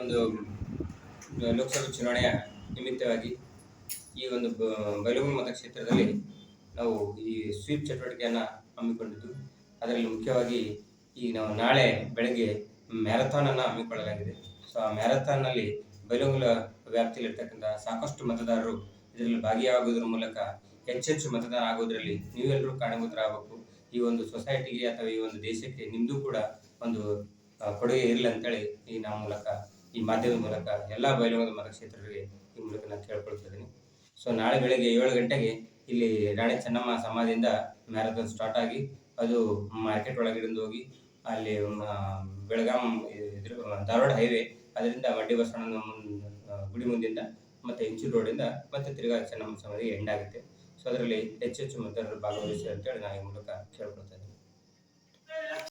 ಒಂದು ಲೋಕಸಭಾ ಚುನಾವಣೆಯ ನಿಮಿತ್ತವಾಗಿ ಈ ಒಂದು ಬಯಲು ಮತಕ್ಷೇತ್ರದಲ್ಲಿ ನಾವು ಈ ಸ್ವೀಪ್ ಚಟುವಟಿಕೆಯನ್ನು ಹಮ್ಮಿಕೊಂಡಿದ್ದು, ಅದರಲ್ಲಿ ಮುಖ್ಯವಾಗಿ ಈ ನಾವು ನಾಳೆ ಬೆಳಗ್ಗೆ ಮ್ಯಾರಥಾನನ್ನು ಹಮ್ಮಿಕೊಳ್ಳಲಾಗಿದೆ. ಸೊ, ಆ ಮ್ಯಾರಥಾನ್ನಲ್ಲಿ ಬೈಲಹೊಂಗಲ ವ್ಯಾಪ್ತಿಯಲ್ಲಿರ್ತಕ್ಕಂಥ ಸಾಕಷ್ಟು ಮತದಾರರು ಇದರಲ್ಲಿ ಭಾಗಿಯಾಗುವುದರ ಮೂಲಕ ಹೆಚ್ಚೆಚ್ಚು ಮತದಾನ ಆಗುವುದರಲ್ಲಿ ನೀವೆಲ್ಲರೂ ಕಾರಣಭೂತರಾಗಬೇಕು. ಈ ಒಂದು ಸೊಸೈಟಿಗೆ ಅಥವಾ ಈ ಒಂದು ದೇಶಕ್ಕೆ ನಿಮ್ಮದು ಕೂಡ ಒಂದು ಕೊಡುಗೆ ಇರಲಿ ಅಂತೇಳಿ ಈ ನಮ್ಮ ಮೂಲಕ ಈ ಮಾಧ್ಯಮದ ಮೂಲಕ ಎಲ್ಲ ಬಯಲುವಂತ ಮತಕ್ಷೇತ್ರರಿಗೆ ಈ ಮೂಲಕ ನಾನು ಕೇಳ್ಕೊಳ್ತಿದ್ದೀನಿ ಸೊ ನಾಳೆ ಬೆಳಗ್ಗೆ ಏಳು ಗಂಟೆಗೆ ಇಲ್ಲಿ ರಾಣಿ ಚೆನ್ನಮ್ಮ ಸಮಾಧಿಯಿಂದ ಮ್ಯಾರಥಾನ್ ಸ್ಟಾರ್ಟ್ ಆಗಿ ಅದು ಮಾರ್ಕೆಟ್ ಒಳಗಿರಿಂದ ಹೋಗಿ ಅಲ್ಲಿ ಬೆಳಗಾಂ ಇದ್ರ ಧಾರವಾಡ ಹೈವೇ ಅದರಿಂದ ಮುನ್- ಆ, ಗುಡಿ ಮುಂದಿಂದ ಮತ್ತೆ ಇಂಚೂರು ರೋಡಿಂದ ಮತ್ತೆ ತಿರುಗಾ ಚೆನ್ನಮ್ಮ ಸಮಾಧಿಗೆ ಎಂಡ್ ಆಗುತ್ತೆ. ಸೊ ಅದರಲ್ಲಿ ಹೆಚ್ಚೆಚ್ಚು ಮತದಾರರು ಭಾಗವಹಿಸಿ ಅಂತೇಳಿ ನಾನು ಈ ಮೂಲಕ ಕೇಳ್ಕೊಳ್ತಾ ಇದ್ದೀನಿ.